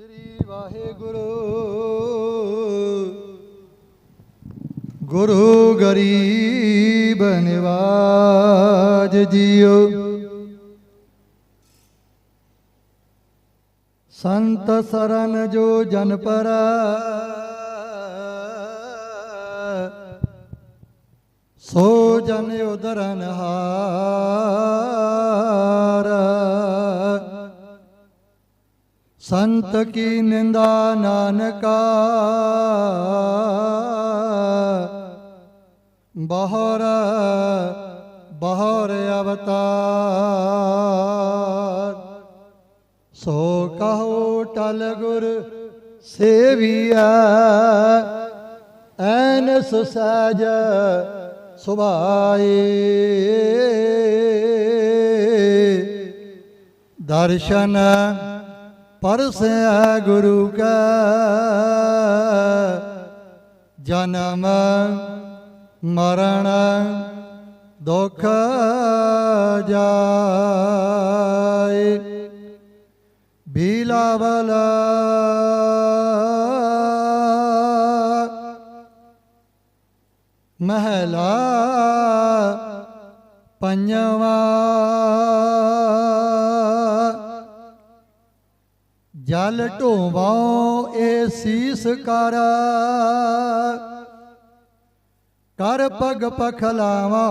ਸ੍ਰੀ ਵਾਹਿਗੁਰੂ। ਗੁਰੂ ਗਰੀਬ ਨਿਵਾਜ ਜੀਓ। ਸੰਤ ਸਰਨ ਜੋ ਜਨ ਪਰ। ਸੋ ਜਨ ਉਦਰਨ ਹਾਰ। ਸੰਤ ਕੀ ਨਿੰਦਾ ਨਾਨਕਾ? ਬਹਰ ਬਹਰ ਅਵਤਾਰ। ਸੋ ਕਹੋ ਟਲ ਗੁਰ ਸੇਵੀਆ ਐਨ ਸੁਸਜ ਸੁਭਾਏ। ਦਰਸ਼ਨ ਪਰਸਿਆ ਗੁਰੂ ਕਾ ਜਨਮ ਮਰਨ ਦੁਖ ਜਾਏ। ਬੀਲਾਵਲ ਮਹਲਾ ਪੰਜਵਾ ਜਲ ਢੋਵਾਂ ਏ ਸੀਸ ਕਰ। ਕਰ ਪਗ ਪਖਲਾਵਾਂ।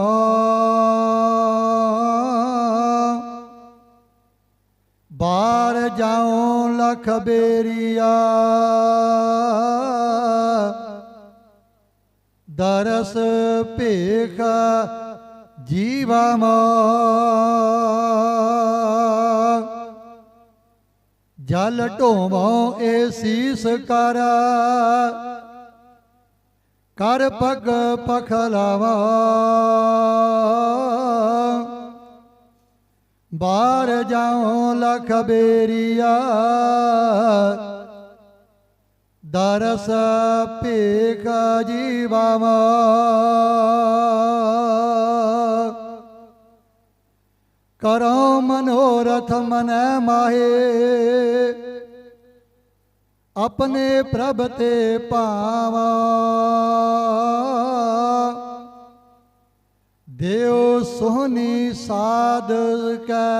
ਬਾਰ ਜਾਉ ਲਖ ਬੇਰੀਆ। ਦਰਸ ਭੇਖ ਜੀਵਾ ਮਾ। ਜਲ ਢੋਵੋਂ, ਏ ਸੀਸ ਕਰ। ਕਰ ਪਗ ਪਖਲਾਵਾ। ਬਾਹਰ ਜਾਉ ਲਖ ਬੇਰੀਆ। ਦਰਸ ਭੇਖ ਜੀਵਾਵਾ। ਕਰੋ ਮਨੋਰਥ ਮਨੈ ਮਾਹੇ। ਆਪਣੇ ਪ੍ਰਭ ਤੇ ਭਾਵਾ। ਦੇਉ ਸੋਹਣੀ ਸਾਧ ਕੈ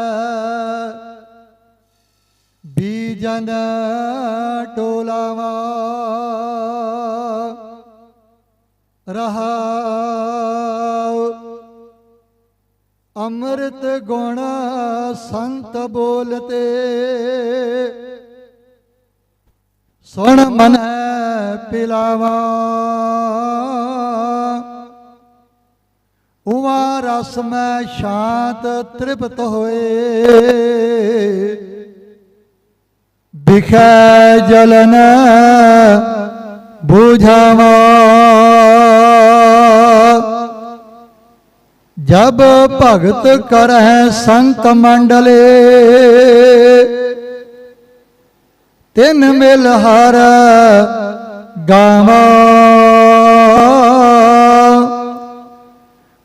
ਬੀਜਨ ਟੋਲਾਵਾ ਰਹਾਉ ਅੰਮ੍ਰਿਤ ਗੁਣ ਸੰਤ ਬੋਲਤੇ। ਸੁਣ ਮਨ ਪਿਲਾਵਾ। ਉਵਾ ਰਸ ਮੈਂ ਸ਼ਾਂਤ ਤ੍ਰਿਪਤ ਹੋਏ। ਬਿਖੈ ਜਲਨ ਬੂਝਾਵਾ। ਜਬ ਭਗਤ ਕਰਹਿ ਸੰਤ ਮੰਡਲੇ ਤਿਨ ਮਿਲ ਹਰ ਗਾਵਾ।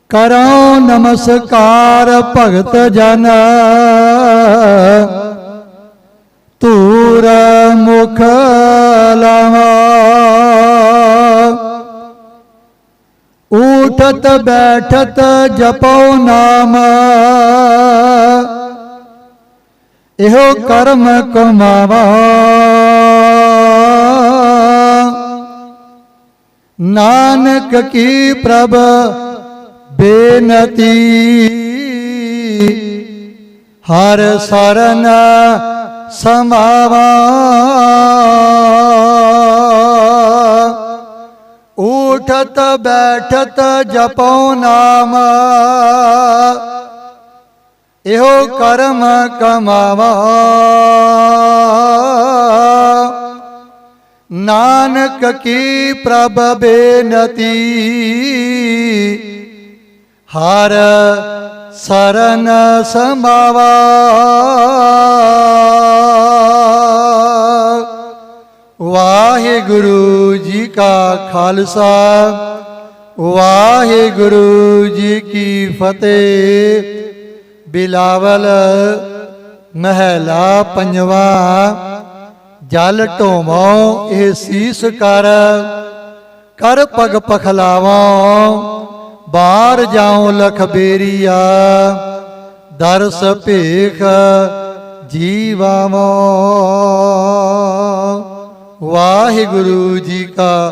ਕਰੋ ਨਮਸਕਾਰ ਭਗਤ ਜਨ। ਉਠਤ ਬੈਠਤ ਜਪੋ ਨਾਮ। ਇਹੋ ਕਰਮ ਕਮਾਵਾ। ਨਾਨਕ ਕੀ ਪ੍ਰਭ ਬੇਨਤੀ। ਹਰ ਸਰਨ ਸਮਾਵਾ। ਉਠਤ ਬੈਠਤ ਜਪੋ ਨਾਮ। ਇਹੋ ਕਰਮ ਕਮਾਵਾ। ਨਾਨਕ ਕੀ ਪ੍ਰਭ ਬੇਨਤੀ। ਹਰ ਸਰਨ ਸਮਾਵਾ। ਖਾਲਸਾ। ਵਾਹਿਗੁਰੂ ਜੀ ਕੀ ਫਤਿਹ। ਬਿਲਾਵਲ ਮਹਿਲਾ ਪੰਜਵਾ। ਜਲ ਢੋਵੋ, ਇਹ ਸੀਸ ਕਰ। ਕਰ ਪਗ ਪਖਲਾਵਾਂ, ਬਾਹਰ ਜਾਉ ਲਖ ਬੇਰੀਆ। ਦਰਸ ਭੇਖ ਜੀਵਾਮੋ ਵਾਹਿਗੁਰੂ ਜੀ ਕਾ